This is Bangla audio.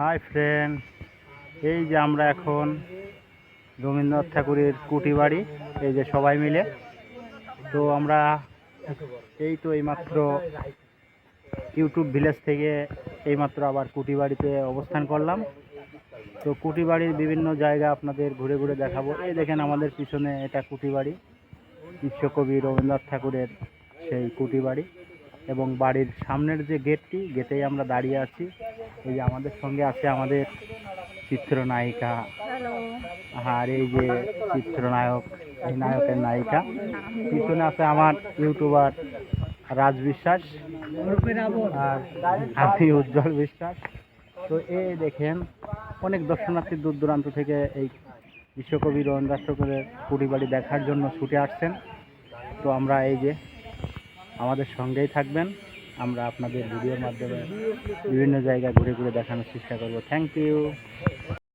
হাই ফ্রেন্ড এই যে আমরা এখন রবীন্দ্রনাথ ঠাকুরের কুটি বাড়ি, এই যে সবাই মিলে। তো আমরা এই তো এইমাত্র ইউটিউব ভিলেজ থেকে এইমাত্র আবার কুটি বাড়িতে অবস্থান করলাম। তো কুটি বাড়ির বিভিন্ন জায়গা আপনাদের ঘুরে ঘুরে দেখাবো। এই দেখেন আমাদের পিছনে এটা কুটি বাড়ি, বিশ্বকবি রবীন্দ্রনাথ ঠাকুরের সেই কুটি বাড়ি এবং বাড়ির সামনের যে গেটটি, গেটেই আমরা দাঁড়িয়ে আছি। এই যে আমাদের সঙ্গে আছে আমাদের চিত্রনায়িকা। আর এই যে চিত্রনায়ক এই নায়কের নায়িকা। পিছনে আছে আমার ইউটিউবার রাজ বিশ্বাস আর আমি উজ্জ্বল বিশ্বাস। তো এই দেখেন অনেক দর্শনার্থী দূর দূরান্ত থেকে এই বিশ্বকবি রবীন্দ্রনাথ ঠাকুরের কুড়িবাড়ি দেখার জন্য ছুটে আসছেন। তো আমরা এই যে আমাদের সঙ্গেই থাকবেন। আমরা আপনাদের ভিডিওর মাধ্যমে বিভিন্ন জায়গায় ঘুরে ঘুরে দেখানোর চেষ্টা করব। Thank you